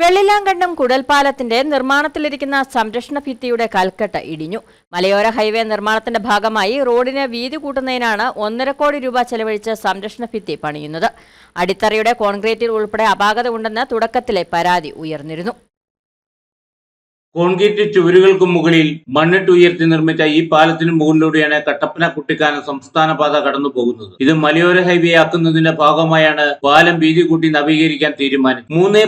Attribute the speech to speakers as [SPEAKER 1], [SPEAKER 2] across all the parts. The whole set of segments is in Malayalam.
[SPEAKER 1] വെള്ളിലാങ്കണ്ടം കുടൽപാലത്തിന്റെ നിർമ്മാണത്തിലിരിക്കുന്ന സംരക്ഷണ ഭിത്തിയുടെ കൽക്കെട്ട് ഇടിഞ്ഞു. മലയോര ഹൈവേ നിർമ്മാണത്തിന്റെ ഭാഗമായി റോഡിന് വീതി കൂട്ടുന്നതിനാണ് ഒന്നര കോടി രൂപ ചെലവഴിച്ച് സംരക്ഷണ ഭിത്തി പണിയുന്നത്. അടിത്തറയുടെ കോൺക്രീറ്റിൽ ഉൾപ്പെടെ അപാകത ഉണ്ടെന്ന് തുടക്കത്തിലെ പരാതി ഉയർന്നിരുന്നു.
[SPEAKER 2] കോൺക്രീറ്റ് ചുവരുകൾക്ക് മുകളിൽ മണ്ണിട്ട് ഉയർത്തി നിർമ്മിച്ച ഈ പാലത്തിന് മുകളിലൂടെയാണ് കട്ടപ്പന കുട്ടിക്കാനം സംസ്ഥാന പാത കടന്നു പോകുന്നത്. ഇത് മലയോര ഹൈവേ ആക്കുന്നതിന്റെ ഭാഗമായാണ് പാലം വീതി കൂട്ടി നവീകരിക്കാൻ തീരുമാനിച്ചത്. മൂന്ന്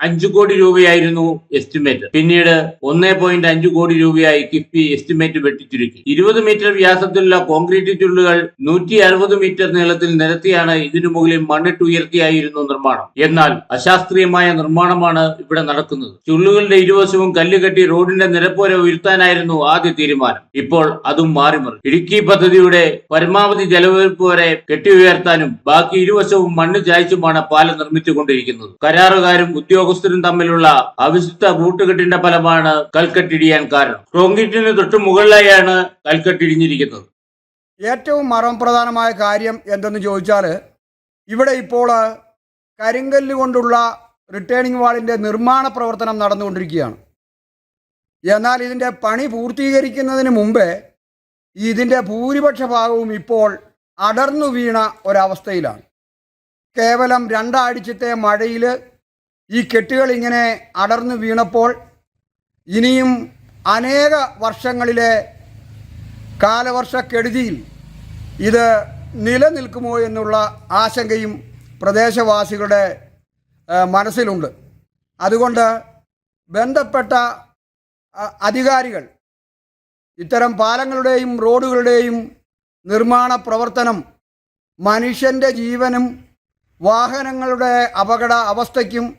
[SPEAKER 2] അഞ്ചു കോടി രൂപയായിരുന്നു എസ്റ്റിമേറ്റ് പിന്നീട് ഒന്നേ പോയിന്റ് അഞ്ചു കോടി രൂപയായി കിഫ്ബി എസ്റ്റിമേറ്റ് വെട്ടിച്ചുരുക്കി. ഇരുപത് മീറ്റർ വ്യാസത്തിലുള്ള കോൺക്രീറ്റ് ചുള്ളുകൾ നൂറ്റി അറുപത് മീറ്റർ നീളത്തിൽ നിരത്തിയാണ് ഇതിനു മുകളിൽ മണ്ണിട്ട് ഉയർത്തിയായിരുന്നു നിർമ്മാണം. എന്നാൽ അശാസ്ത്രീയമായ നിർമ്മാണമാണ് ഇവിടെ നടക്കുന്നത്. ചുള്ളുകളുടെ ഇരുവശവും കല്ലുകെട്ടി റോഡിന്റെ നിരപ്പോര ഉയർത്താനായിരുന്നു ആദ്യ തീരുമാനം. ഇപ്പോൾ അതും മാറിമറി ഇടുക്കി പദ്ധതിയുടെ പരമാവധി ജലവെപ്പ് വരെ കെട്ടി ഉയർത്താനും ബാക്കി ഇരുവശവും മണ്ണ് ചായച്ചുമാണ് പാലം നിർമ്മിച്ചുകൊണ്ടിരിക്കുന്നത്. കരാറുകാരും ഉദ്യോഗസ്ഥരും തമ്മിലുള്ള അവിശുദ്ധ കൂട്ടുകെട്ടിന്റെ ഫലമാണ് കൽക്കെട്ടിടിയാൻ കാരണം. കോൺക്രീറ്റിന് തൊട്ട് മുകളിലായാണ് കൽക്കെട്ടിടിഞ്ഞിരിക്കുന്നത്
[SPEAKER 3] ഏറ്റവും മർമ്മപ്രധാനമായ കാര്യം എന്തെന്ന് ചോദിച്ചാൽ ഇവിടെ ഇപ്പോൾ കരിങ്കല്ല് കൊണ്ടുള്ള റിട്ടേണിംഗ് വാളിന്റെ നിർമ്മാണ പ്രവർത്തനം നടന്നുകൊണ്ടിരിക്കുകയാണ്. എന്നാൽ ഇതിന്റെ പണി പൂർത്തീകരിക്കുന്നതിന് മുമ്പേ ഇതിന്റെ ഭൂരിപക്ഷ ഭാഗവും ഇപ്പോൾ അടർന്നു വീണ ഒരവസ്ഥയിലാണ്. കേവലം രണ്ടാഴ്ചത്തെ മഴയിൽ ഈ കെട്ടുകൾ ഇങ്ങനെ അടർന്നു വീണപ്പോൾ ഇനിയും അനേക വർഷങ്ങളിലെ കാലവർഷക്കെടുതിയിൽ ഇത് നിലനിൽക്കുമോ എന്നുള്ള ആശങ്കയും പ്രദേശവാസികളുടെ മനസ്സിലുണ്ട്. അതുകൊണ്ട് ബന്ധപ്പെട്ട അധികാരികൾ ഇത്തരം പാലങ്ങളുടെയും റോഡുകളുടെയും നിർമ്മാണ പ്രവർത്തനം മനുഷ്യന്റെ ജീവനും വാഹനങ്ങളുടെ അപകട അവസ്ഥയ്ക്കും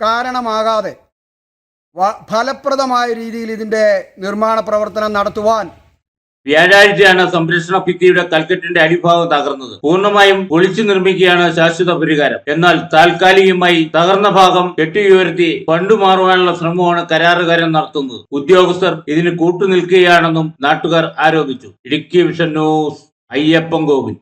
[SPEAKER 3] കാരണമാകാതെ ഫലപ്രദമായ രീതിയിൽ ഇതിന്റെ നിർമ്മാണ പ്രവർത്തനം നടത്തുവാൻ
[SPEAKER 2] വ്യാഴാഴ്ചയാണ് സംരക്ഷണ ഭിത്തിയുടെ കൽക്കെട്ടിന്റെ അടിഭാഗം തകർന്നത്. പൂർണമായും പൊളിച്ചു നിർമ്മിക്കുകയാണ് ശാശ്വത പരിഹാരം. എന്നാൽ താൽക്കാലികമായി തകർന്ന ഭാഗം കെട്ടിയുയർത്തി ഫണ്ട് മാറുവാനുള്ള ശ്രമമാണ് കരാറുകാരൻ നടത്തുന്നത്. ഉദ്യോഗസ്ഥർ ഇതിന് കൂട്ടുനിൽക്കുകയാണെന്നും നാട്ടുകാർ ആരോപിച്ചു. Idukki vision news Ayyappan Kovil.